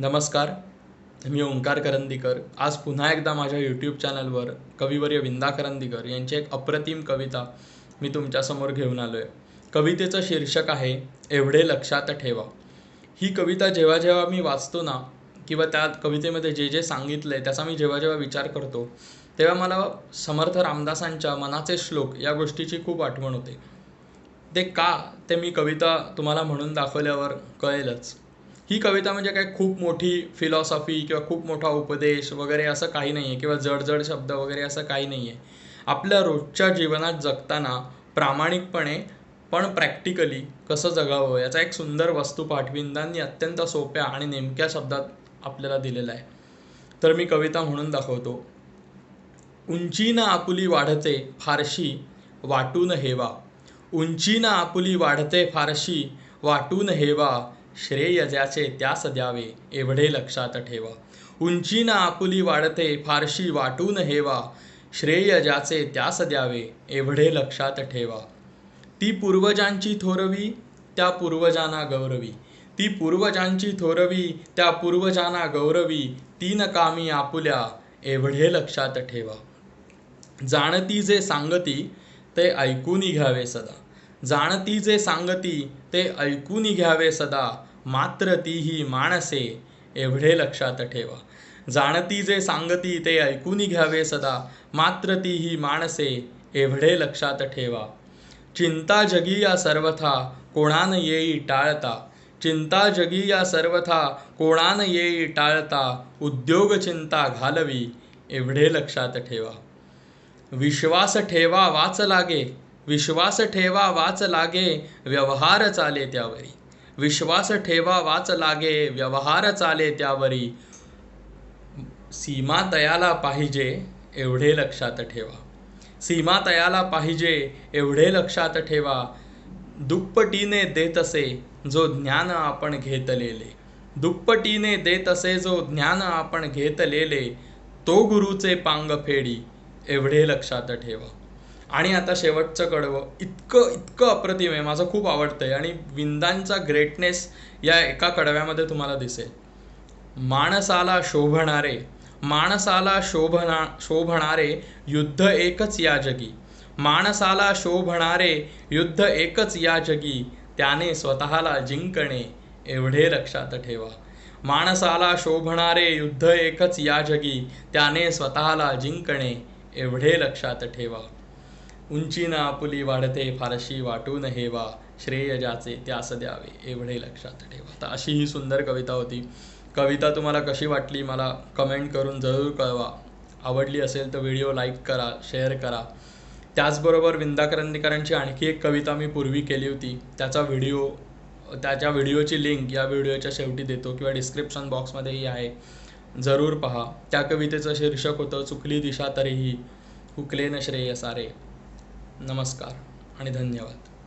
नमस्कार. मी ओंकार करंदीकर. आज पुन्हा एकदा माझ्या यूट्यूब चॅनलवर कविवर्य विंदा करंदीकर यांची एक अप्रतिम कविता मी तुमच्यासमोर घेऊन आलो आहे कवितेचं शीर्षक आहे एवढे लक्षात ठेवा. ही कविता जेव्हा जेव्हा मी वाचतो ना किंवा त्या कवितेमध्ये जे जे सांगितलं आहे त्याचा मी जेव्हा जेव्हा विचार करतो तेव्हा मला समर्थ रामदासांच्या मनाचे श्लोक या गोष्टीची खूप आठवण होते. ते का ते मी कविता तुम्हाला म्हणून दाखवल्यावर कळेलच. ही कविता म्हणजे काय? खूप मोठी फिलॉसॉफी किंवा खूप मोठा उपदेश वगैरे असं काही नाही आहे किंवा जडजड शब्द वगैरे असं काही नाही आहे आपल्या रोजच्या जीवनात जगताना प्रामाणिकपणे पण प्रॅक्टिकली कसं जगावं याचा एक सुंदर वस्तू पाठविंदांनी अत्यंत सोप्या आणि नेमक्या शब्दात आपल्याला दिलेला आहे. तर मी कविता म्हणून दाखवतो. उंचीनं आपुली वाढते फारशी वाटून हेवा. उंचीनं आपुली वाढते फारशी वाटून हेवा. श्रेय ज्याचे त्यास द्यावे एवढे लक्षात ठेवा. उंचीनं आपुली वाढते फारशी वाटून हेवा. श्रेय ज्याचे त्यास द्यावे एवढे लक्षात ठेवा. ती पूर्वजांची थोरवी त्या पूर्वजांना गौरवी. ती पूर्वजांची थोरवी त्या पूर्वजांना गौरवी. तीन कामी आपुल्या एवढे लक्षात ठेवा. जाणती जे सांगती ते ऐकून घ्यावे सदा. जाणती जे सांगती ते ऐकून घ्यावे सदा. मात्र तीही माणसे एवढे लक्षात ठेवा. जाणती जे सांगती ते ऐकून घ्यावे सदा. मात्र तीही माणसे एवढे लक्षात ठेवा. चिंता जगी या सर्वथा कोणान येई टाळता? चिंता जगी या सर्वथा कोणान येई टाळता? उद्योग चिंता घालवी एवढे लक्षात ठेवा. विश्वास ठेवा वाच लागे विश्वास ठेवा वाच लागे व्यवहार चाले त्यावरी. विश्वास ठेवा वाच लागे व्यवहार चाले त्यावरी. सीमा तयाला पाहिजे एवढे लक्षात ठेवा. सीमा तयाला पाहिजे एवढे लक्षात ठेवा. दुप्पटीने देत असे जो ज्ञान आपण घेतलेले. दुप्पटीने देत असे जो ज्ञान आपण घेतलेले तो गुरुचे पांग फेडी एवढे लक्षात ठेवा. आणि आता शेवटचं कडवं. इतकं इतकं अप्रतिम आहे. माझं खूप आवडतं आहे आणि विंदांचा ग्रेटनेस या एका कडव्यामध्ये तुम्हाला दिसेल. माणसाला शोभणारे माणसाला शोभणा शोभणारे युद्ध एकच या जगी. माणसाला शोभणारे युद्ध एकच या जगी. त्याने स्वतःला जिंकणे एवढे लक्षात ठेवा. माणसाला शोभणारे युद्ध एकच या जगी. त्याने स्वतःला जिंकणे एवढे लक्षात ठेवा. उंची ना आपुली वाढते फारशी वाटून हेवा. श्रेय ज्याचे त्यास द्यावे एवढे लक्षात ठेवा. तर अशी ही सुंदर कविता होती. कविता तुम्हाला कशी वाटली मला कमेंट करून जरूर कळवा. आवडली असेल तर व्हिडिओ लाईक करा शेअर करा. त्याचबरोबर विंदा करंदीकरांची आणखी एक कविता मी पूर्वी केली होती. त्याचा व्हिडिओ त्याच्या व्हिडिओची लिंक या व्हिडिओच्या शेवटी देतो किंवा डिस्क्रिप्शन बॉक्समध्येही आहे. जरूर पहा. त्या कवितेचं शीर्षक होतं चुकली दिशा तरीही हुकले न श्रेय सारे नमस्कार आणि धन्यवाद.